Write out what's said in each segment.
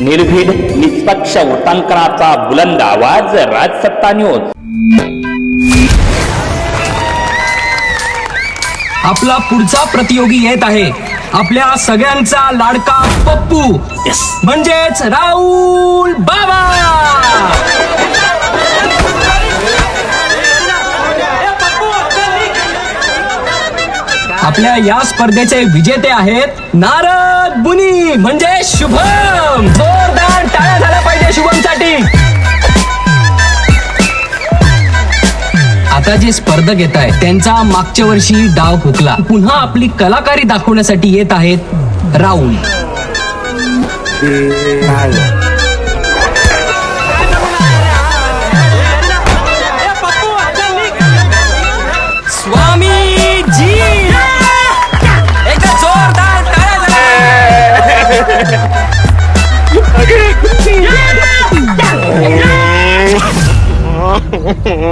निर्भीड निष्पक्ष वृत्तांकनाचा बुलंद आवाज राजसत्ता न्यूज आपला पुढचा प्रतियोगी येत आहे. आपल्या सगळ्यांचा लाडका पप्पू. म्हणजेच राहुल बाबा. आपल्या या स्पर्धेचे विजेते आहेत नारद बुनी म्हणजे आता जे स्पर्धक येत आहेत त्यांचा मागच्या वर्षी डाव फुकला. पुन्हा आपली कलाकारी दाखवण्यासाठी येत आहेत राहुल स्वामी जी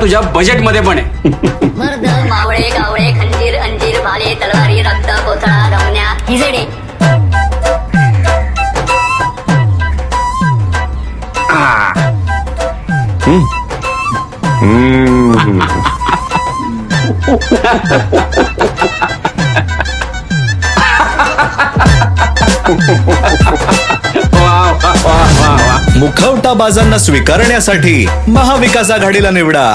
तुझ्या बजेटमध्ये पण आहे. मर्द मावळे गावळे खंजीर अंजीर भाले तलवारी रक्त कोथळा रमण्या हिजडे. मुखवटा बाजांना स्वीकारण्यासाठी महाविकास आघाडीला निवडा.